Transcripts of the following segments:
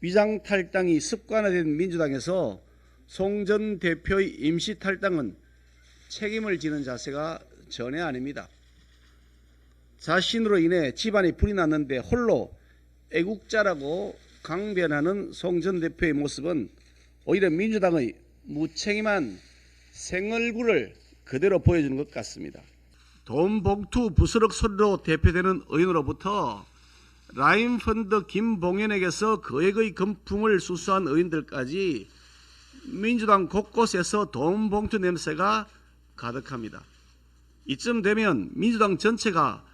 위장 탈당이 습관화된 민주당에서 송 전 대표의 임시 탈당은 책임을 지는 자세가 전혀 아닙니다. 자신으로 인해 집안이 불이 났는데 홀로 애국자라고 강변하는 송 전 대표의 모습은 오히려 민주당의 무책임한 생얼굴을 그대로 보여주는 것 같습니다. 돈 봉투 부스럭 소리로 대표되는 의원으로부터 라임 펀드 김봉현에게서 거액의 금품을 수수한 의원들까지 민주당 곳곳에서 돈 봉투 냄새가 가득합니다. 이쯤 되면 민주당 전체가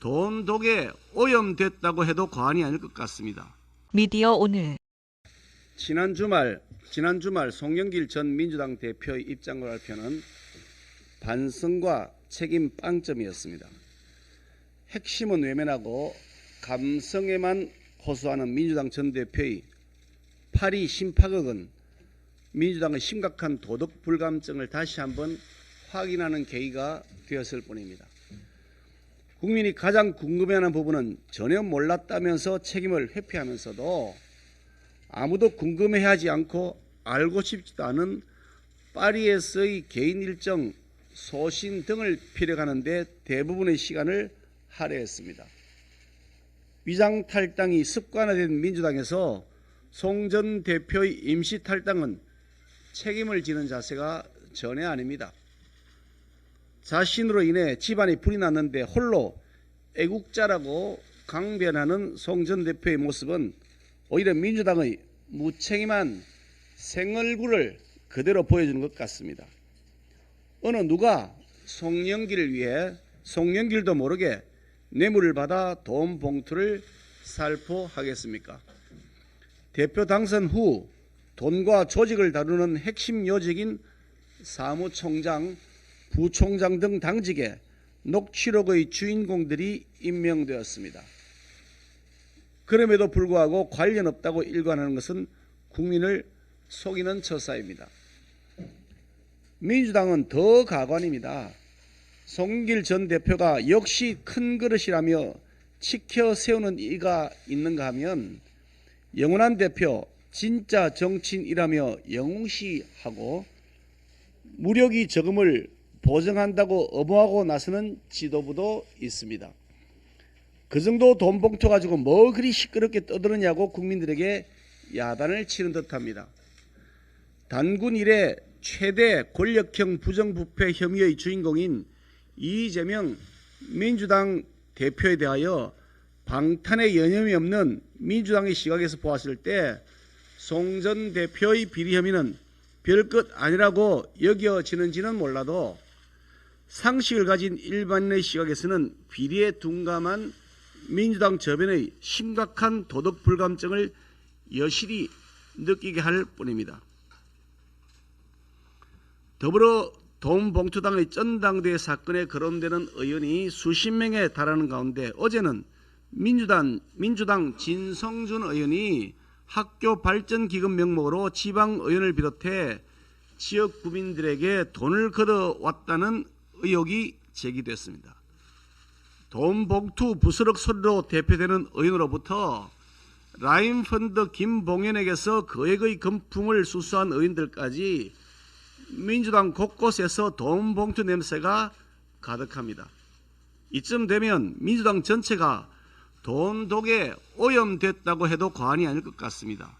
돈 독에 오염됐다고 해도 과언이 아닐 것 같습니다. 미디어 오늘 지난 주말 지난 주말 송영길 전 민주당 대표의 입장을 발표는 반성과 책임 빵점이었습니다. 핵심은 외면하고 감성에만 호소하는 민주당 전 대표의 파리 심파극은 민주당의 심각한 도덕 불감증을 다시 한번 확인하는 계기가 되었을 뿐입니다. 국민이 가장 궁금해하는 부분은 전혀 몰랐다면서 책임을 회피하면서도 아무도 궁금해하지 않고 알고 싶지도 않은 파리에서의 개인 일정 소신 등을 필요하는데 대부분의 시간을 할애했습니다. 위장 탈당이 습관화된 민주당에서 송 전 대표의 임시 탈당은 책임을 지는 자세가 전혀 아닙니다. 자신으로 인해 집안이 불이 났는데 홀로 애국자라고 강변하는 송 전 대표의 모습은 오히려 민주당의 무책임한 생얼굴을 그대로 보여주는 것 같습니다. 어느 누가 송영길을 위해 송영길도 모르게 뇌물을 받아 돈 봉투를 살포하겠습니까? 대표 당선 후 돈과 조직을 다루는 핵심 요직인 사무총장, 부총장 등 당직에 녹취록의 주인공들이 임명되었습니다. 그럼에도 불구하고 관련 없다고 일관하는 것은 국민을 속이는 처사입니다. 민주당은 더 가관입니다. 송길 전 대표가 역시 큰 그릇이라며 치켜 세우는 이가 있는가 하면 영원한 대표 진짜 정치인이라며 영웅시하고 무력이 적음을 보정한다고 엄호하고 나서는 지도부도 있습니다. 그 정도 돈 봉투 가지고 뭐 그리 시끄럽게 떠드느냐고 국민들에게 야단을 치는 듯합니다. 단군 이래 최대 권력형 부정부패 혐의의 주인공인 이재명 민주당 대표에 대하여 방탄의 여념이 없는 민주당의 시각에서 보았을 때 송 전 대표의 비리 혐의는 별것 아니라고 여겨지는지는 몰라도 상식을 가진 일반인의 시각에서는 비리에 둔감한 민주당 저변의 심각한 도덕 불감증을 여실히 느끼게 할 뿐입니다. 더불어 돈 봉투당의 전당대회 사건에 거론되는 의원이 수십 명에 달하는 가운데 어제는 민주당 민주당 진성준 의원이 학교 발전 기금 명목으로 지방 의원을 비롯해 지역 구민들에게 돈을 걷어왔다는 의혹이 제기됐습니다. 돈 봉투 부스럭 소리로 대표되는 의원으로부터 라임 펀드 김봉현에게서 거액의 금품을 수수한 의원들까지 민주당 곳곳에서 돈 봉투 냄새가 가득합니다. 이쯤 되면 민주당 전체가 돈 독에 오염됐다고 해도 과언이 아닐 것 같습니다.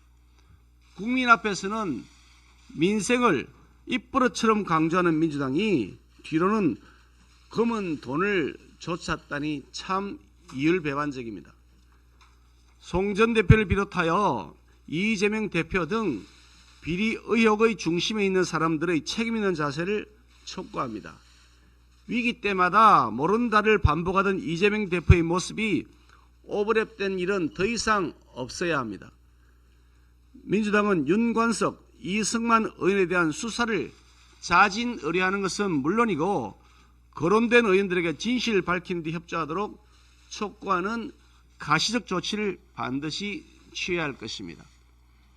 국민 앞에서는 민생을 입버릇처럼 강조하는 민주당이 뒤로는 검은 돈을 쫓았다니 참 이율배반적입니다. 송 전 대표를 비롯하여 이재명 대표 등 비리 의혹의 중심에 있는 사람들의 책임 있는 자세를 촉구합니다. 위기 때마다 모른다를 반복하던 이재명 대표의 모습이 오버랩된 일은 더 이상 없어야 합니다. 민주당은 윤관석, 이승만 의원에 대한 수사를 자진 의뢰하는 것은 물론이고 거론된 의원들에게 진실을 밝힌 뒤 협조하도록 촉구하는 가시적 조치를 반드시 취해야 할 것입니다.